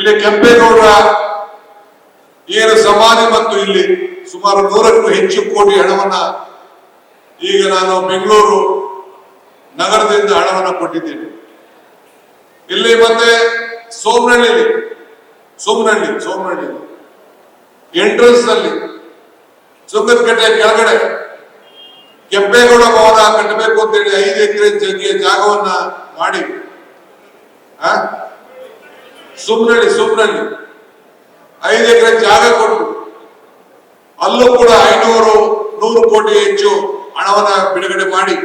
ಇಲ್ಲಿ ಕೆಂಪೇಗೌಡರ ಏನು ಸಮಾಧಿ ಮತ್ತು ಇಲ್ಲಿ ಸುಮಾರು ನೂರಕ್ಕೂ ಹೆಚ್ಚು ಕೋಟಿ ಹಣವನ್ನ ಈಗ ನಾನು ಬೆಂಗಳೂರು ನಗರದಿಂದ ಹಣವನ್ನ ಕೊಟ್ಟಿದ್ದೇನೆ. ಇಲ್ಲಿ ಮತ್ತೆ ಸೋಮನಹಳ್ಳಿ ಸೋಮನಹಳ್ಳಿ ಸೋಮನಹಳ್ಳಿ ಎಂಟ್ರೆನ್ಸ್ನಲ್ಲಿ ಸುಂಗದಕಟ್ಟೆ ಕೆಳಗಡೆ ಕೆಂಪೇಗೌಡ ಭವನ ಕಟ್ಟಬೇಕು ಅಂತೇಳಿ ಐದು ಎಕರೆ ಜಗ್ಗಿಯ ಜಾಗವನ್ನ ಮಾಡಿ ಸುಮ್ನಳ್ಳಿ ಸುಮ್ನಳ್ಳಿ ಐದು ಎಕರೆ ಜಾಗ ಕೊಟ್ಟು. ಅಲ್ಲೂ ಕೂಡ ಐನೂರು, ನೂರು ಕೋಟಿ ಹೆಚ್ಚು ಹಣವನ್ನ ಬಿಡುಗಡೆ ಮಾಡಿ.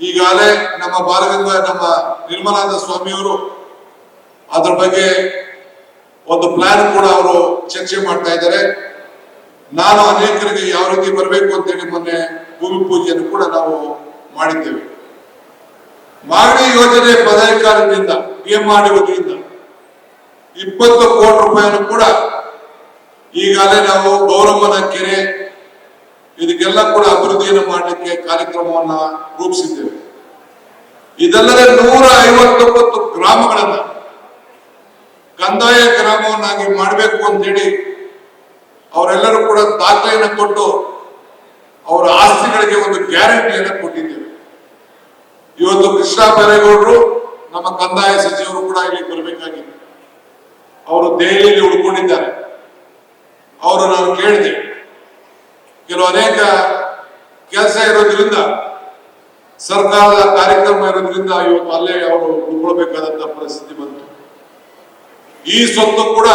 ಈಗಾಗಲೇ ನಮ್ಮ ಬಾಲಗಂಗಾ, ನಮ್ಮ ನಿರ್ಮಲಾನಂದ ಸ್ವಾಮಿಯವರು ಅದ್ರ ಬಗ್ಗೆ ಒಂದು ಪ್ಲಾನ್ ಕೂಡ ಅವರು ಚರ್ಚೆ ಮಾಡ್ತಾ ಇದ್ದಾರೆ. ನಾನು ಅನೇಕರಿಗೆ ಯಾವ ರೀತಿ ಬರಬೇಕು ಅಂತೇಳಿ ಮೊನ್ನೆ ಭೂಮಿ ಪೂಜೆಯನ್ನು ಕೂಡ ನಾವು ಮಾಡಿದ್ದೇವೆ. ಮಾಗಡಿ ಯೋಜನೆ ಪದಾಧಿಕಾರದಿಂದ ಪಿ ವತಿಯಿಂದ ಇಪ್ಪತ್ತು ಕೋಟಿ ರೂಪಾಯಿಯನ್ನು ಕೂಡ ಈಗಾಗಲೇ ನಾವು ಗೌರಮ್ಮನ ಕೆರೆ, ಇದಕ್ಕೆಲ್ಲ ಕೂಡ ಅಭಿವೃದ್ಧಿಯನ್ನು ಮಾಡಲಿಕ್ಕೆ ಕಾರ್ಯಕ್ರಮವನ್ನ ರೂಪಿಸಿದ್ದೇವೆ. ಇದಲ್ಲದೆ ನೂರ ಐವತ್ತೊಂಬತ್ತು ಗ್ರಾಮಗಳನ್ನ ಕಂದಾಯ ಗ್ರಾಮವನ್ನಾಗಿ ಮಾಡಬೇಕು ಅಂತೇಳಿ ಅವರೆಲ್ಲರೂ ಕೂಡ ದಾಖಲೆಯನ್ನು ಕೊಟ್ಟು ಅವರ ಆಸ್ತಿಗಳಿಗೆ ಒಂದು ಗ್ಯಾರಂಟಿಯನ್ನು ಕೊಟ್ಟಿದ್ದೇವೆ. ಇವತ್ತು ಕೃಷ್ಣ ಬೈರೇಗೌಡರು ನಮ್ಮ ಕಂದಾಯ ಸಚಿವರು ಕೂಡ ಇಲ್ಲಿ ಬರಬೇಕಾಗಿತ್ತು. ಅವರು ದೆಹಲಿಯಲ್ಲಿ ಉಳ್ಕೊಂಡಿದ್ದಾರೆ. ಅವರು ನಾವು ಕೇಳಿದೆ. ಕೆಲವು ಅನೇಕ ಕೆಲಸ ಇರೋದ್ರಿಂದ, ಸರ್ಕಾರದ ಕಾರ್ಯಕ್ರಮ ಇರೋದ್ರಿಂದ ಇವತ್ತು ಅಲ್ಲೇ ಅವರು ಉಳ್ಕೊಳ್ಬೇಕಾದಂತ ಪರಿಸ್ಥಿತಿ ಬಂತು. ಈ ಸ್ವತ್ತು ಕೂಡ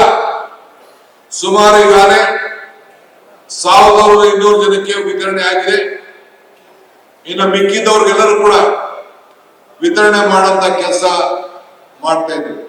ಸುಮಾರು ಈಗಾಗಲೇ ಸಾವಿರದ ಇನ್ನೂರು ಜನಕ್ಕೆ ವಿತರಣೆ ಆಗಿದೆ. ಇನ್ನು ಮಿಕ್ಕಿದವ್ರಿಗೆಲ್ಲರೂ ಕೂಡ ವಿತರಣೆ ಮಾಡಂತ ಕೆಲಸ ಮಾಡ್ತಾ ಇದ್ದೀವಿ